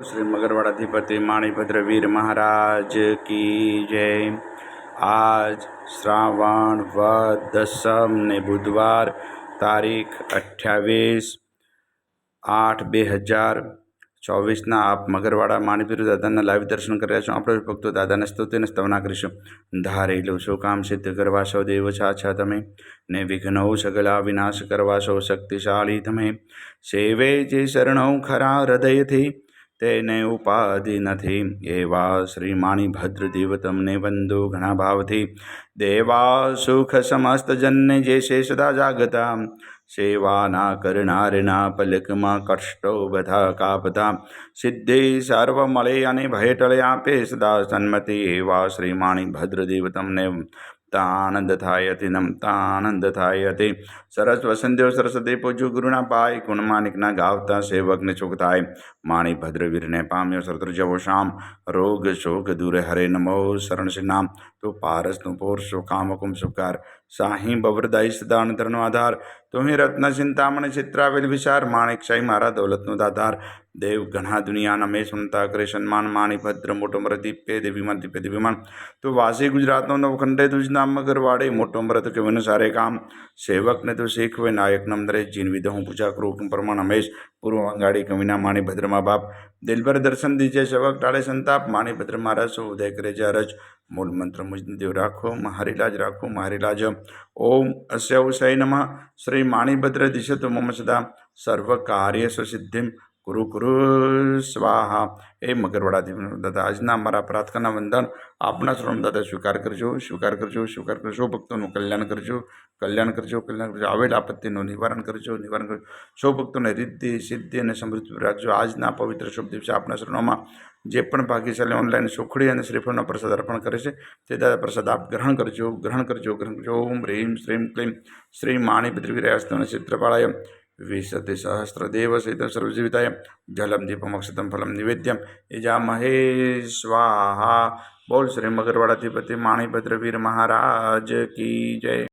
શ્રી મગરવાડાધિપતિ માણીભદ્ર વીર મહારાજ કી જય આજ શ્રાવણ વદ દસમ ને બુધવાર તારીખ અઠ્યાવીસ આઠ બે હજાર ચોવીસના આપ મગરવાડા માણીપીર દાદાના લાઈવ દર્શન કર્યા છો આપણે ભક્તો દાદાને સ્તુતિને સ્તવના કરીશું ધારેલું શું કામ સિદ્ધ કરવા છો દેવ છાછા તમે ને વિઘ્નો સગલા વિનાશ કરવા છો શક્તિશાળી તમે સેવે જે શરણો ખરા હૃદયથી તેને ઉપાધિ નથી એવા શ્રી માણીભદ્ર દેવ તમને વંદો ઘણા ભાવથી દેવા સુખ સમસ્ત જનને જે છે સદા જાગતા સેવાના કરનારના પલકમાં કષ્ટો બધા કાપતા સિદ્ધિ સર્વ મળે અને ભય ટળે આપે સદા સન્મતિ એવા શ્રી માણીભદ્ર દેવ તમને આનંદ થાય અતિ નમતા આનંદ થાય હતી સરસ વસંતદેવ સરસ્વતી પૂજ્યું ગુરુના પાય કુણમાનિકના ગાવતા સેવકને સુખ થાય માણી ભદ્રવીરને પામ્યો સરત્ર જવો શામ રોગ શોક દૂરે હરે નમો શરણ શ્રી નામ તો પારસનું પોરસો કામકુમ સુકાર સાહી બવરદાઈ સદાનંતરનો આધાર તું રત્ન ચિંતામણ ચિત્રાવેલ વિચાર માણેકશાહી મારા દૌલતનો દાધાર દેવ ઘણા દુનિયાના મેં સુનતા કરે સન્માન માણી ભદ્ર મોટો મર દીપે દેવીમાં દીપે દેવીમાન તો વાસી ગુજરાતનો નવખંડે તુજ નામ મગરવાડે મોટો મરત કે વન સારે કામ સેવકને તો શીખવે નાયક નમદરે જીન વિધ હું પૂજા કરું પ્રમાણ હમેશ પૂર્વ અંગાડી કવિના માણી ભદ્રમા બાપ દિલભર દર્શન દીજે શવક ટાળે સંતાપ. માણીપત્ર મહારાજ સૌ ઉદય કરે છે અરજ. મૂળ મંત્ર મુજદેવ રાખો, મહારીલાજ રાખો, મહારીલાજ. ઓમ અસ્ય ઉષય નમઃ. શ્રી માણીભદ્ર દિશતુ મમ સદા. સર્વ કાર્ય સિદ્ધિમ. ગુરુ ગુરુ સ્વાહા. એ મગરવાડાથી દાદા, આજના અમારા પ્રાર્થના વંદન આપના શ્રમ દાદા, સ્વીકાર કરજો સ્વીકાર કરજો સ્વીકાર કરજો, ભક્તોનું કલ્યાણ કરજો કલ્યાણ કરજો કલ્યાણ કરજો, આવેલ આપત્તિનું નિવારણ કરજો નિવારણ કરજો. સૌ ભક્તોને રિદ્ધિ, સિદ્ધિ અને સમૃદ્ધિ રાખજો. આજના પવિત્ર શુભ દિવસે આપણા શરણોમાં જે પણ ભાગ્યશાળી ઓનલાઈન સુખડી અને શ્રીફળનો પ્રસાદ અર્પણ કરે છે, તે દાદા પ્રસાદ આપ ગ્રહણ કરજો ગ્રહણ કરજો ગ્રહણ કરજો. ઓમ, હ્રીમ, શ્રીમ, ક્લીમ. શ્રી માણી પૃથ્વીરાસ્તન ચિત્રપાળાય વિશતિ સહસ્રદેવ સહિત સર્વજીવિતાય જલમ દીપમક્ષતમ ફલમ નિવેદ્યમ એજા મહે સ્વાહા બોલ શ્રી મગરવાડાધિપતિ માણીભદ્ર વીર મહારાજ કી જય